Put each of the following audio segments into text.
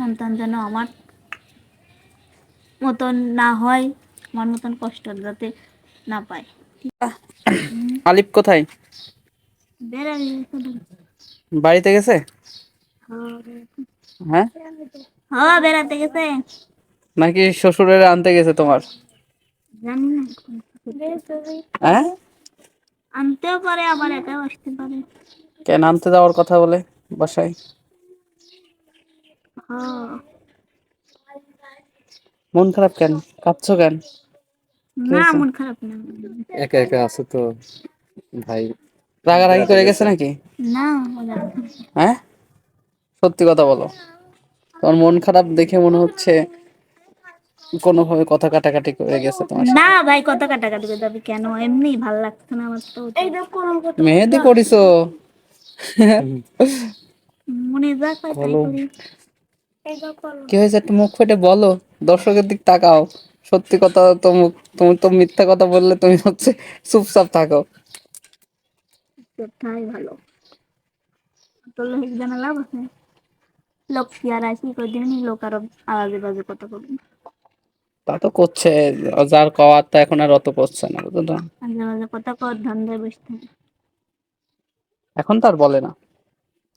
সন্তান যেন আমার মতন না হয় আমার মতন কষ্ট যাতে না পায়। আলিফ কোথায়? বাড়িতে গেছে? হ্যাঁ। হ্যাঁ? বেড়াতে গেছে। নাকি শ্বশুরের আনতে গেছে তোমার? জানি না হ্যাঁ? আনতেও পারে আবার একাও আসতে পারে। কেন আনতে যাওয়ার কথা বলে বাসায়? হ্যাঁ মন খারাপ কেন? কাঁদছো কেন? না মন খারাপ না। একা একা আছে তো ভাই। রাগারাগি করে গেছে নাকি? না হ্যাঁ সত্যি কথা বলো। তোমার মন খারাপ দেখে মনে হচ্ছে কোনোভাবে কথা কাটাকাটি করে গেছে তোমার না ভাই কত কাটাকাটি করে যাবে কেন? এমনি ভালো লাগছে না আমার তো। মেহেদি করিছো। মনে যা করি। কি হয়েছে? একটু মুখ ফেটে বলো। দর্শকের দিক তাকাও। সত্যি কথা তো মুখ তুমি তো মিথ্যা কথা বললে তুমি হচ্ছে চুপচাপ থাকো। সেটাই ভালো। তো লোক জানা লাভ আছে? লোক কি আর আসি কদিন লোক আরও আওয়াজে বাজে কথা বলবে। তা তো করছে। যার কওয়ার তা এখন আর অত করছে না বুঝলো? আজে কথা কর ধান্দায় বসতে হবে। এখন তো আর বলে না।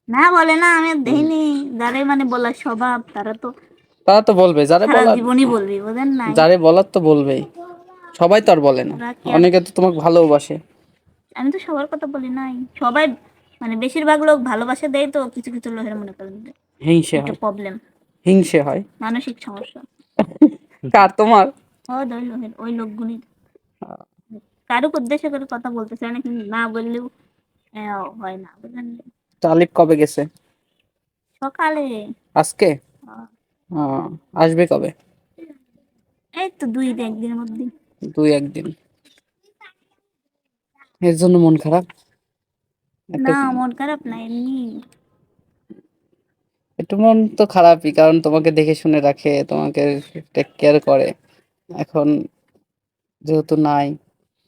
না বলে না আমি দেখিনি যারে মানে বলার স্বভাব তারা তো তারা তো বলবে যারে বলার জীবনই বলবি বুঝেন নাই। যারে বলার তো বলবেই। সবাই তো আর বলে না। অনেকে তো তোমাকে ভালোবাসে। আমি তো সবার কথা বলি নাই। সবাই মানে বেশিরভাগ লোক ভালোবাসা দেয় তো কিছু কিছু লোকের মনে করেন হিংসে একটা হয়। প্রবলেম হিংসে হয়। মানসিক সমস্যা। কার তোমার? ও ওই লোকের ওই লোকগুলি। কারুক উদ্দেশ্য করে কথা বলতে চায় না কিন্তু না বললেও হয় না বুঝলেন? তালিব কবে গেছে? সকালে। আজকে? আসবে কবে? এই তো দুই একদিনের মধ্যে দুই একদিন এর জন্য মন খারাপ? একটু না মন খারাপ না এমনি। একটু মন তো খারাপই কারণ তোমাকে দেখে শুনে রাখে তোমাকে টেক কেয়ার করে। এখন যেহেতু নাই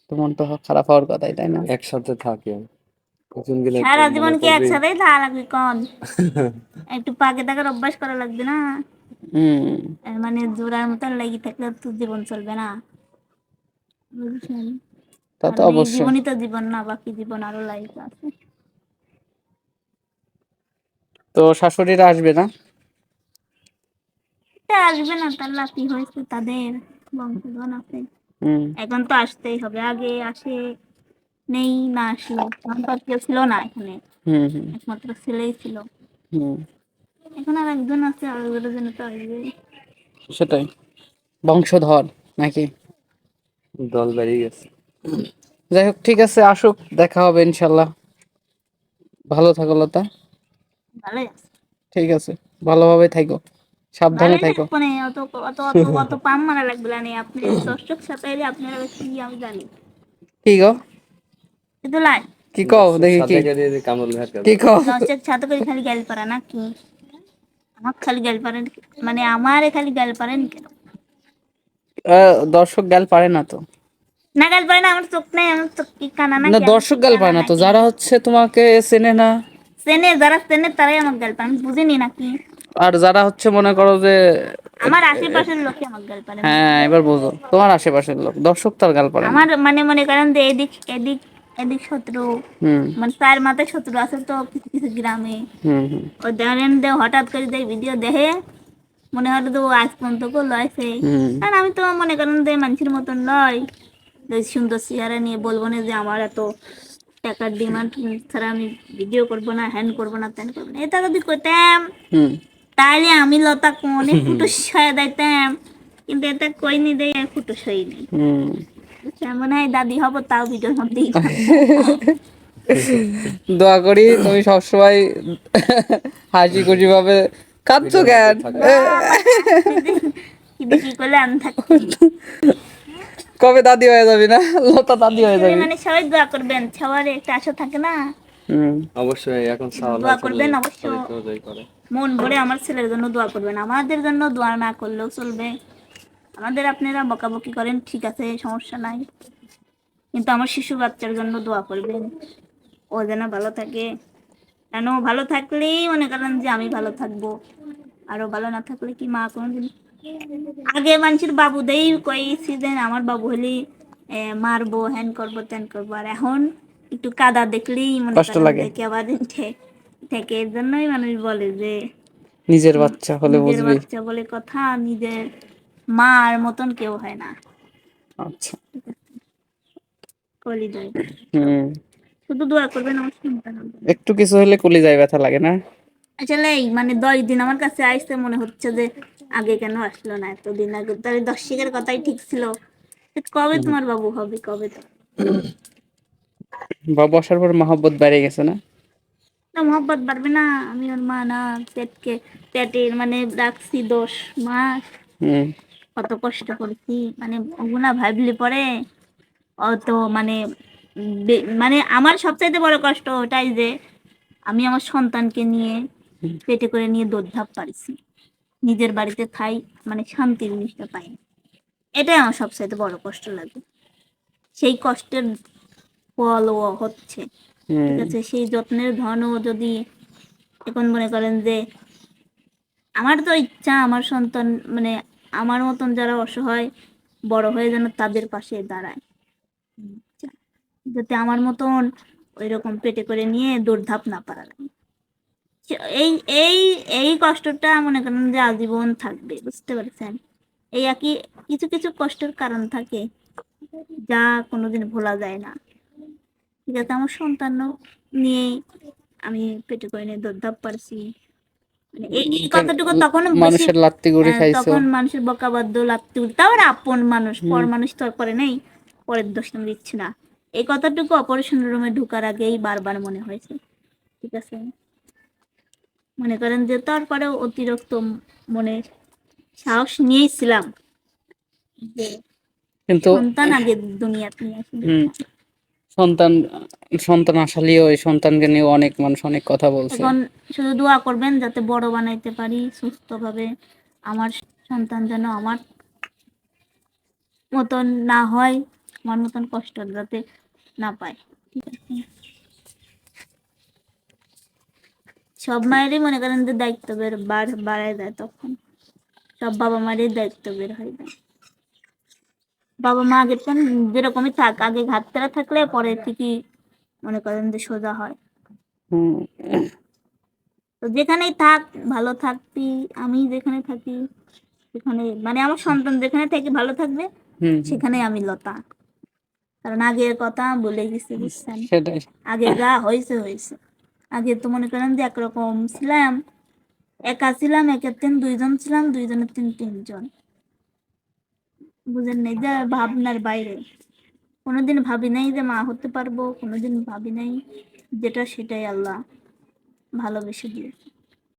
তো মন তো খারাপ হওয়ার কথাই তাই না? একসাথে থাকে সারা জীবন কি। একসাথেই থাকা লাগবে কন? একটু পাকে থাকার অভ্যাস করা লাগবে না। মানে জোড়ার মতন লাগি থাকলে তো জীবন চলবে না। বুঝছেন? তা তো অবশ্যই। জীবনই তো জীবন না বাকি জীবন আরও লাইফ আছে। তো শাশুড়িরা আসবে না? তা আসবে না তার লাতি হয়েছে তাদের বংশধন আছে। এখন তো আসতেই হবে আগে আসে নেই না আসলো। তখন কেউ ছিল না এখানে। একমাত্র ছেলেই ছিল। এখন আর একজন আছে আর ওগুলোর জন্য তো আসবে সেটাই। বংশধর নাকি? দল বেরিয়ে গেছে। যাই হোক ঠিক আছে আসুক দেখা হবে ইনশাল্লাহ। ভালো থাকো লতা। ঠিক আছে ভালোভাবে থাকো। সাবধানে থাকো। অত অত অত পাম মারা লাগবে না আপনি দর্শক সাথে আপনারা কি আমি জানি। কি গো? কিন্তু লাই। কি কও দেখি কি? সাথে গিয়ে কামড় ভাত কি কও? দর্শক সাথে করে খালি গাল পারা না কি? আমার খালি গাল পারেন মানে আমারে খালি গাল পারেন কেন? দর্শক গাল পারে না তো। না গাল পারে না আমার চোখ নাই আমার চোখ কি কানা না না দর্শক গাল পারে না তো যারা হচ্ছে তোমাকে চেনে না। সেনে যারা সেনে তারাই আমার গাল পারে আমি বুঝিনি নাকি আর যারা হচ্ছে মনে করো যে আমার আশেপাশের লোকে আমার গাল পারে হ্যাঁ এবার বোঝো তোমার আশেপাশের লোক দর্শক তার গাল পারে আমার মানে মনে করেন যে এদিক এদিক এদিক শত্রু। মানে তার মাথায় শত্রু আছে তো কিছু কিছু গ্রামে। ও ধরেন যে হঠাৎ করে যে ভিডিও দেখে মনে হয় তো আজ পর্যন্ত কো লয়ছে হুম। আর আমি তো মনে করেন যে মানুষের মতন নয়। সুন্দর চেহারা নিয়ে বলব না যে আমার এত টাকার ডিমান্ড ছাড়া আমি ভিডিও করব না হ্যান্ড করব না ত্যান করব না। এটা যদি করতাম তাহলে আমি লতা অনেক ফুটো সয়ে দিতাম। কিন্তু এটা কইনি দেয় আর ফুটো সই নেই। হুম। মনে হয় দাদি হব তাও ভিডিওর মধ্যেই দোয়া করি তুমি সবসময় হাসি খুশি ভাবে কাঁদছো কেন? কবে দাদি হয়ে যাবি না? লতা দাদি হয়ে যাবি। মানে সবাই দোয়া করবেন সবার একটা আশা থাকে না? অবশ্যই এখন দোয়া করবেন অবশ্য মন ভরে আমার ছেলের জন্য দোয়া করবেন আমাদের জন্য দোয়া না করলেও চলবে। আমাদের আপনারা বকাবকি করেন ঠিক আছে সমস্যা নাই। কিন্তু আমার শিশু বাচ্চার জন্য দোয়া করবেন। ও যেন ভালো থাকে। কেন ভালো থাকলেই মনে করেন যে আমি ভালো থাকব। আরও ভালো না থাকলে কি মা কোনোদিন আগে মানুষের বাবু দেই কইছি যে আমার বাবু হলি মারবো হ্যান করব ত্যান করব। আর এখন একটু কাদা দেখলেই মনে কষ্ট লাগে। থেকে এর জন্যই মানুষ বলে যে নিজের বাচ্চা হলে নিজের বুঝবি। বাচ্চা বলে কথা নিজের মার মতন কেউ হয় না। আচ্ছা। কলি যায় হুম। শুধু দোয়া করবেন আমার সন্তান হবে। একটু কিছু হলে কলিজায় ব্যথা লাগে না? আসলে মানে দশ দিন আমার কাছে আসতে মনে হচ্ছে যে আগে কেন আসলো না এতদিন আগে। তাহলে দর্শকের কথাই ঠিক ছিল। কবে তোমার বাবু হবে কবে তো? বা বসার পর মহব্বত বেড়ে গেছে না? না মোহব্বত বাড়বে না। আমি ওর মা না পেটকে পেটের মানে রাখছি দোষ। মা হুম। কত কষ্ট করেছি। মানে ওগুলা ভাবলে পরে অত মানে মানে আমার সবচাইতে বড় কষ্ট ওটাই যে আমি আমার সন্তানকে নিয়ে পেটে করে নিয়ে দৌড়ধাপ পারিছি। নিজের বাড়িতে খাই মানে শান্তির জিনিসটা পাই। এটাই আমার সবচাইতে বড় কষ্ট লাগে। সেই কষ্টের ফল ও হচ্ছে। ঠিক আছে, সেই যত্নের ধনও যদি এখন মনে করেন যে আমার তো ইচ্ছা, আমার সন্তান মানে আমার মতন যারা অসহায় বড় হয়ে যেন তাদের পাশে দাঁড়ায়। যাতে আমার মতন ওই রকম পেটে করে নিয়ে দৌড়ধাপ না পারা লাগে এই এই এই কষ্টটা মনে করেন যে আজীবন থাকবে, বুঝতে পারছেন? এই একই কিছু কিছু কষ্টের কারণ থাকে, যা কোনোদিন ভোলা যায় না। ঠিক আছে আমার সন্তান নিয়ে আমি পেটে করে নিয়ে দৌড়ধাপ পারছি। এই এই কথাটুকু তখন মানুষের লাত্তি গুড়ি হ্যাঁ, খাইছো। তখন মানুষের বকাবাদ্য লাগতে তাও আপন মানুষ পর মানুষ তো করে নেই। পরের দোষ আমি দিচ্ছি না। এই কথাটুকু অপারেশন রুমে ঢোকার আগেই বারবার মনে হয়েছে। ঠিক আছে? মনে করেন যে তারপরেও অতিরিক্ত মনে সাহস নিয়েছিলাম। যে কিন্তু সন্তান আগে দুনিয়াতে নিয়ে আসবে সন্তান সন্তান আসালেও ওই সন্তানকে নিয়ে অনেক মানুষ অনেক কথা বলছে। এখন শুধু দোয়া করবেন যাতে বড় বানাইতে পারি, সুস্থভাবে আমার সন্তান যেন আমার মতন না হয়, আমার মতন কষ্ট যাতে না পায়। ঠিক আছে সব মায়েরই মনে করেন যে দায়িত্ব বের বাড়- বাড়ায় যায় তখন। সব বাবা মায়েরই দায়িত্ব বের হয়ে। যায় বাবা মা আগে তো যেরকমই থাক আগে ঘাটতেরা থাকলে পরে ঠিকই মনে করেন যে সোজা হয়। তো যেখানেই থাক ভালো থাকবি আমি যেখানে থাকি সেখানে মানে আমার সন্তান যেখানে থেকে ভালো থাকবে সেখানে আমি লতা। কারণ আগের কথা বলে গেছি বুঝছেন? আগে যা হয়েছে হয়েছে। আগে তো মনে করেন যে একরকম ছিলাম একা ছিলাম একের তিন দুইজন ছিলাম দুইজনের তিন তিনজন। বুঝেন নাই, যে ভাবনার বাইরে। কোনোদিন ভাবি নাই যে মা হতে পারব, কোনোদিন ভাবি নাই যেটা, সেটাই আল্লাহ ভালোবেসে দিয়েছে।